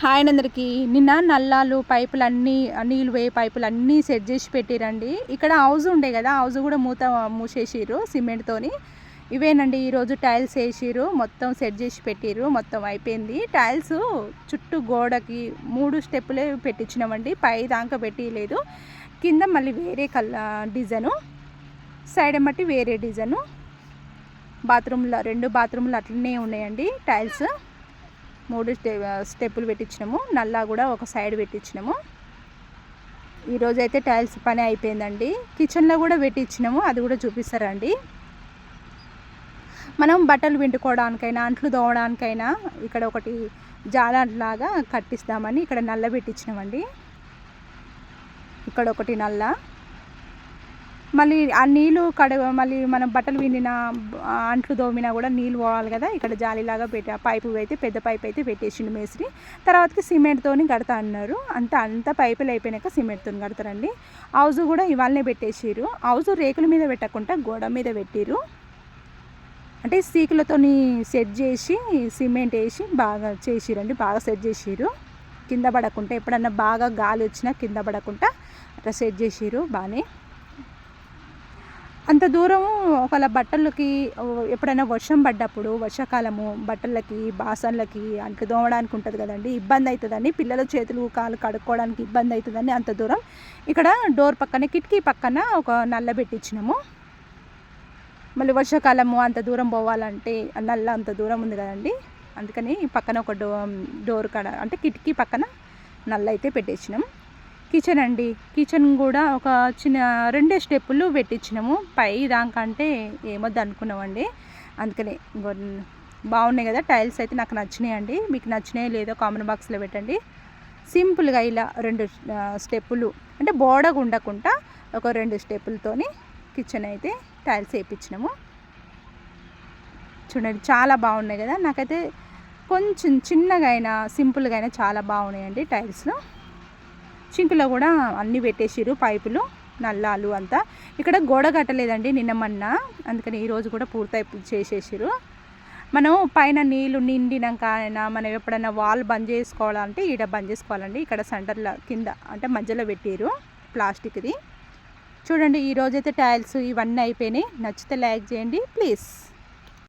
Hi నిన్న నల్లాలు పైపులు అన్నీ నీళ్ళు వేయ పైపులు అన్నీ సెట్ చేసి పెట్టిరండి. ఇక్కడ హౌజ్ ఉండే కదా హౌజ్ కూడా మూత మూసేసిర్రు సిమెంట్తోని. ఇవేనండి ఈరోజు టైల్స్ వేసిర్రు మొత్తం సెట్ చేసి పెట్టిర్రు మొత్తం అయిపోయింది. టైల్స్ చుట్టూ గోడకి మూడు స్టెప్పులే పెట్టించినామండి పై దాకా పెట్టిలేదు. కింద మళ్ళీ వేరే కల్ డిజైను సైడ్ మట్టి వేరే డిజైను. బాత్రూంలో రెండు బాత్రూంలు అట్లనే ఉన్నాయండి టైల్స్. మూడు స్టె స్టెప్పులు పెట్టించినాము. నల్లా కూడా ఒక సైడ్ పెట్టించినాము. ఈరోజు అయితే టైల్స్ పని అయిపోయిందండి. కిచెన్లో కూడా పెట్టించినాము. అది కూడా చూపిస్తారండి. మనం బట్టలు పిండుకోవడానికైనా అంట్లు దోవడానికైనా ఇక్కడ ఒకటి జాలాంట్లాగా కట్టిస్తామని ఇక్కడ నల్ల పెట్టించినామండి. ఇక్కడ ఒకటి నల్ల. మళ్ళీ ఆ నీళ్ళు కడ మళ్ళీ మనం బట్టలు విండిన అంట్లు దోమినా కూడా నీళ్ళు పోవాలి కదా. ఇక్కడ జాలీలాగా పెట్టి ఆ పైపు అయితే పెద్ద పైప్ అయితే పెట్టేసిండు మేస్త్రి. తర్వాతకి సిమెంట్తోని కడతా అన్నారు. అంత అంత పైపులు అయిపోయినాక సిమెంట్తో కడతారండి. హౌజ్ కూడా ఇవాళనే పెట్టేసిరు హౌజ్ రేకుల మీద పెట్టకుండా గోడ మీద పెట్టిరు అంటే సీకులతోని సెట్ చేసి సిమెంట్ వేసి బాగా చేసిరండి. బాగా సెట్ చేసిరు కింద పడకుండా ఎప్పుడన్నా బాగా గాలి వచ్చినా కింద పడకుండా అట్లా సెట్ చేసిరు బాగానే. అంత దూరం ఒకవేళ బట్టలకి ఎప్పుడైనా వర్షం పడ్డప్పుడు వర్షాకాలము బట్టలకి బాసన్లకి అంటు దోమడానికి ఉంటుంది కదండి ఇబ్బంది అవుతుందని పిల్లల చేతులు కాలు కడుక్కోవడానికి ఇబ్బంది అవుతుందని అంత దూరం ఇక్కడ డోర్ పక్కన కిటికీ పక్కన ఒక నల్ల పెట్టించినాము మళ్ళీ వర్షాకాలము అంత దూరం పోవాలంటే నల్ల అంత దూరం ఉంది కదండి అందుకని పక్కన ఒక డో డోర్ కడ అంటే కిటికీ పక్కన నల్ల అయితే పెట్టేసినాం కిచెన్ అండి. కిచెన్ కూడా ఒక చిన్న రెండే స్టెప్పులు పెట్టించినాము. పై దానికంటే ఏమొద్దు అనుకున్నామండి అందుకనే బాగున్నాయి కదా టైల్స్ అయితే నాకు నచ్చినాయి అండి మీకు నచ్చినాయి లేదో కామన్ బాక్స్లో పెట్టండి. సింపుల్గా ఇలా రెండు స్టెప్పులు అంటే బోడగా ఉండకుండా ఒక రెండు స్టెప్పులతోని కిచెన్ అయితే టైల్స్ వేయించినాము చూడండి చాలా బాగున్నాయి కదా. నాకైతే కొంచెం చిన్నగా అయినా సింపుల్గా అయినా చాలా బాగున్నాయండి టైల్స్లో. చింకులో కూడా అన్నీ పెట్టేసిరు పైపులు నల్లాలు అంతా. ఇక్కడ గోడ కట్టలేదండి నిన్న మొన్న అందుకని ఈరోజు కూడా పూర్తయి చేసేసిరు మనం పైన నీళ్ళు నిండినాక అయినా మనం ఎప్పుడైనా వాల్ బంద్ చేసుకోవాలంటే ఈడ బంద్ చేసుకోవాలండి. ఇక్కడ సెంటర్లో కింద అంటే మధ్యలో పెట్టిరు ప్లాస్టిక్ది. చూడండి ఈరోజైతే టైల్స్ ఇవన్నీ అయిపోయినాయి. నచ్చితే లైక్ చేయండి ప్లీజ్.